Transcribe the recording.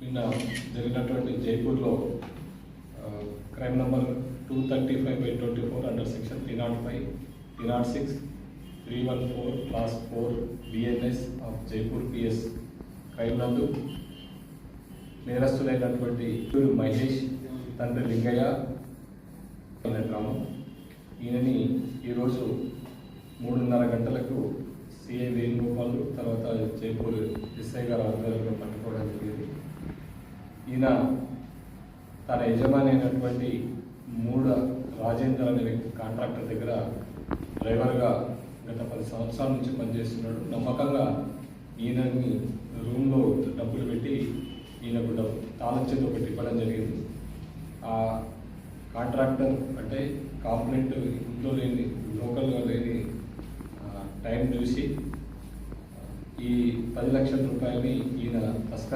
నిన్న జరిగినటువంటి జైపూర్లో crime number two thirty five by twenty four under section three naught five three naught six three one four class four BNS of Jaipur PS crime నందు నేరస్తులైనటువంటి మహేష్ తండ్రి లింగయ్య అనే గ్రామం. ఈయనని ఈరోజు మూడున్నర గంటలకు సిఐ వేణుగోపాల్ తర్వాత జైపూర్ ఎస్ఐ గారు ఆధ్వర్యంలో పట్టుకోవడం ఈయన తన యజమాని అయినటువంటి మూడు రాజేందర్ అనే వ్యక్తి కాంట్రాక్టర్ దగ్గర డ్రైవర్గా గత పది సంవత్సరాల నుంచి పనిచేస్తున్నాడు. నమ్మకంగా ఈయనని రూమ్లో డబ్బులు పెట్టి ఈయనకు డబ్బు తాళం చేతి ఒకటి ఇవ్వడం జరిగింది. ఆ కాంట్రాక్టర్ అంటే కాంప్లైంట్ ఇంట్లో లేని లోకల్గా లేని టైం చూసి ఈ పది లక్షల రూపాయలని ఈయన తస్కర్